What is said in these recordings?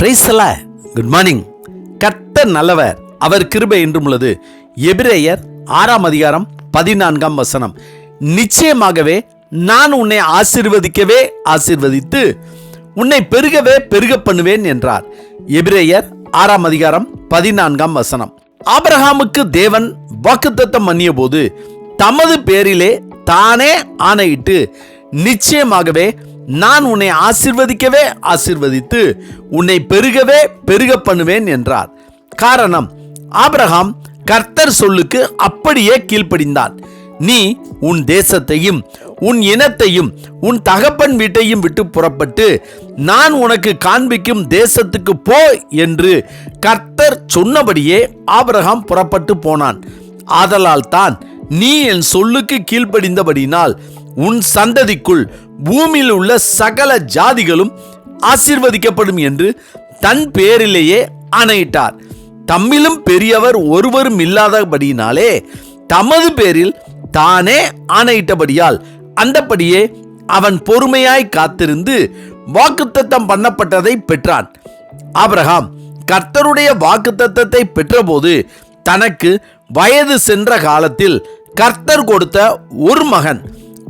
பிரைஸ்ல good morning கர்த்தர் நல்லவர். அவர் கிருபை என்றும் உள்ளது. எபிரேயர் ஆறாம் அதிகாரம் பதினான்காம் வசனம். நிச்சயமாகவே நான் உன்னை ஆசிர்வதிக்கவே ஆசிர்வதித்து உன்னை பெருகவே பெருக பண்ணுவேன் என்றார். எபிரேயர் ஆறாம் அதிகாரம் பதினான்காம் வசனம். ஆபிரகாமுக்கு தேவன் வாக்குத்தத்தம் பண்ணிய போது தமது பேரிலே தானே ஆணையிட்டு நிச்சயமாகவே நான் உன்னை ஆசிர்வதிக்கவே ஆசிர்வதித்து உன்னை பெருகவே பெருக பண்ணுவேன் என்றார். காரணம் ஆபிரகாம் கர்த்தர் சொல்லுக்கு அப்படியே கீழ்ப்படிந்தான். நீ உன் தேசத்தையும் உன் இனத்தையும் உன் தகப்பன் வீட்டையும் விட்டு புறப்பட்டு நான் உனக்கு காண்பிக்கும் தேசத்துக்கு போ என்று கர்த்தர் சொன்னபடியே ஆபிரகாம் புறப்பட்டு போனான். ஆதலால் தான் நீ என் சொல்லுக்கு கீழ்ப்படிந்தபடினால் உன் சந்ததிக்குள் பூமியில் உள்ள சகல ஜாதிகளும் ஆசீர்வதிக்கப்படும் என்று தன் பேரிலேயே ஆணையிட்டார். தம்மிலும் பெரியவர் ஒருவரும் இல்லாதபடியினாலே தமது பேரில் தானே ஆணையிட்டபடியால் அந்தபடியே அவன் பொறுமையாய் காத்திருந்து வாக்குத்தத்தம் பண்ணப்பட்டதை பெற்றான். ஆபிரகாம் கர்த்தருடைய வாக்குத்தத்தத்தை பெற்றபோது தனக்கு வயது சென்ற காலத்தில் கர்த்தர் கொடுத்த ஒரு மகன்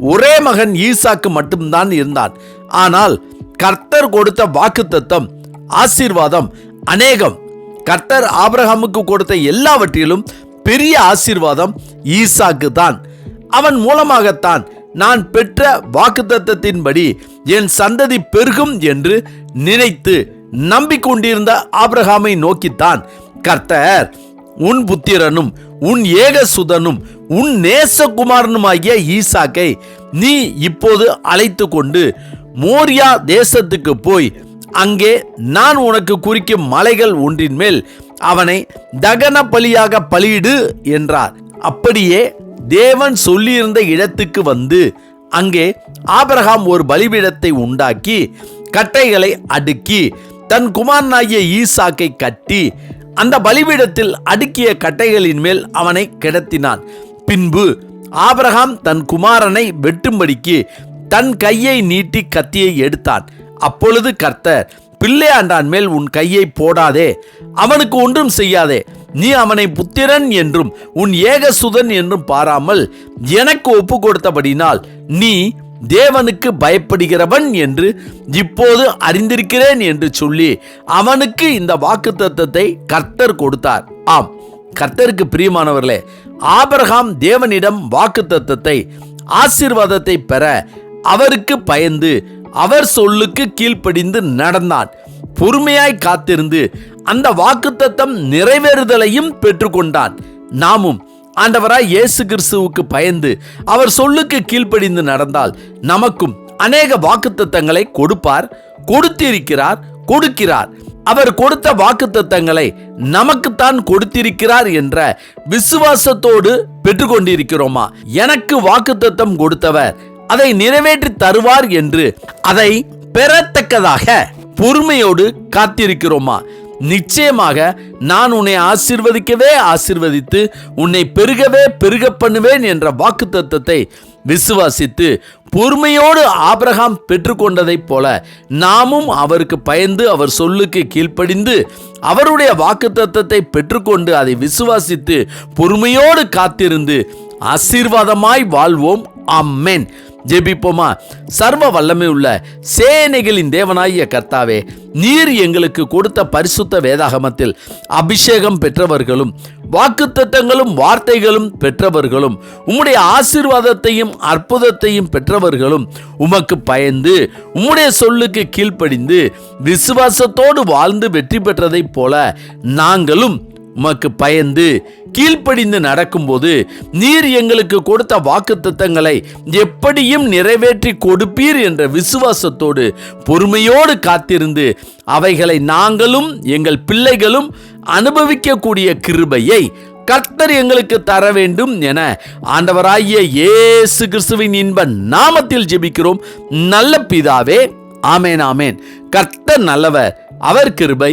ஒரே மகன் ஈசாக்கு மட்டும்தான் இருந்தான். ஆனால் கர்த்தர் கொடுத்த வாக்குத்தத்தம் ஆசீர்வாதம் அநேகம். கர்த்தர் ஆபிரகாமுக்கு கொடுத்த எல்லாவற்றிலும் பெரிய ஆசீர்வாதம் ஈசாக்கு தான் அவன் மூலமாகத்தான் நான் பெற்ற வாக்குத்தத்தின்படி என் சந்ததி பெருகும் என்று நினைத்து நம்பிக்கொண்டிருந்த ஆபிரகாமை நோக்கித்தான் கர்த்தர் உன் புத்திரனும் உன் ஏகசுதனும் உன் நேசகுமாரனுமாகிய ஈசாக்கை நீ இப்போது அழைத்து கொண்டு மோரியா தேசத்துக்கு போய் அங்கே நான் உனக்கு குறிக்கும் மலைகள் ஒன்றின் மேல் அவனை தகன பலியாக பலியிடு என்றார். அப்படியே தேவன் சொல்லியிருந்த இடத்துக்கு வந்து அங்கே ஆபரகாம் ஒரு பலிபீடத்தை உண்டாக்கி கட்டைகளை அடுக்கி தன் குமாரனாகிய ஈசாக்கை கட்டி அந்த பலிபீடத்தில் அடுக்கிய கட்டைகளின் மேல் அவனை கிடத்தினான். பின்பு ஆபிரகாம் தன் குமாரனை வெட்டும்படிக்கு தன் கையை நீட்டி கத்தியை எடுத்தான். அப்பொழுது கர்த்தர் பிள்ளையாண்டான் மேல் உன் கையை போடாதே அவனுக்கு ஒன்றும் செய்யாதே நீ அவனை புத்திரன் என்றும் உன் ஏகசுதன் என்றும் பாராமல் எனக்கு ஒப்பு கொடுத்தபடினால் நீ தேவனுக்கு பயப்படுகிறவன் என்று இப்போது அறிந்திருக்கிறேன் என்று சொல்லி அவனுக்கு இந்த வாக்குத்தத்தத்தை கர்த்தர் கொடுத்தார். ஆம் கர்த்தருக்கு பிரியமானவர்களே ஆபரகாம் தேவனிடம் வாக்குத்தத்தத்தை ஆசீர்வாதத்தை பெற அவருக்கு பயந்து அவர் சொல்லுக்கு கீழ்ப்படிந்து நடந்தான். பொறுமையாய் காத்திருந்து அந்த வாக்குத்தத்தம் நிறைவேறுதலையும் பெற்றுக்கொண்டான். நாமும் ஆண்டவராய் இயேசு கிறிஸ்துவுக்கு பயந்து அவர் சொல்லுக்கு கீழ்ப்படிந்து நடந்தால் நமக்கும் அநேக வாக்குத்தத்தங்களை கொடுப்பார் கொடுத்திருக்கிறார் கொடுக்கிறார். அவர் கொடுத்த வாக்குத்தத்தங்களை நமக்குத்தான் கொடுத்திருக்கிறார் என்ற விசுவாசத்தோடு பெற்றுக்கொண்டிருக்கிறோமா? எனக்கு வாக்குத்தத்தம் கொடுத்தவர் அதை நிறைவேற்றி தருவார் என்று அதை பெறத்தக்கதாக பொறுமையோடு காத்திருக்கிறோமா? நிச்சயமாக நான் உன்னை ஆசிர்வதிக்கவே ஆசிர்வதித்து உன்னை பெருகவே பெருக பண்ணுவேன் என்ற வாக்குத்தத்தத்தை விசுவாசித்து பொறுமையோடு ஆபிரகாம் பெற்றுக்கொண்டதைப் போல நாமும் அவருக்கு பயந்து அவர் சொல்லுக்கு கீழ்ப்படிந்து அவருடைய வாக்குத்தத்தத்தை பெற்றுக்கொண்டு அதை விசுவாசித்து பொறுமையோடு காத்திருந்து ஆசீர்வாதமாய் வாழ்வோம். அம்மேன் ஜெபிப்போமா? சர்வ வல்லமை உள்ள சேனைகளின் தேவனாகிய கர்த்தாவே நீர் எங்களுக்கு கொடுத்த பரிசுத்த வேதாகமத்தில் அபிஷேகம் பெற்றவர்களும் வாக்குத்தத்தங்களும் வார்த்தைகளும் பெற்றவர்களும் உம்முடைய ஆசீர்வாதத்தையும் அற்புதத்தையும் பெற்றவர்களும் உமக்கு பயந்து உம்முடைய சொல்லுக்கு கீழ்ப்படிந்து விசுவாசத்தோடு வாழ்ந்து வெற்றி பெற்றதைப் போல நாங்களும் உமக்கு பயந்து கீழ்ப்படிந்து நடக்கும்போது நீர் எங்களுக்கு கொடுத்த வாக்கு வாக்குத்தத்தங்களை எப்படியும் நிறைவேற்றி கொடுப்பீர் என்ற விசுவாசத்தோடு பொறுமையோடு காத்திருந்து அவைகளை நாங்களும் எங்கள் பிள்ளைகளும் அனுபவிக்கக்கூடிய கிருபையை கர்த்தர் எங்களுக்கு தர வேண்டும் என ஆண்டவராகிய இயேசு கிறிஸ்துவின் இன்ப நாமத்தில் ஜெபிக்கிறோம். நல்ல பிதாவே ஆமேன் ஆமேன். கர்த்தர் நல்லவர் அவர் கிருபை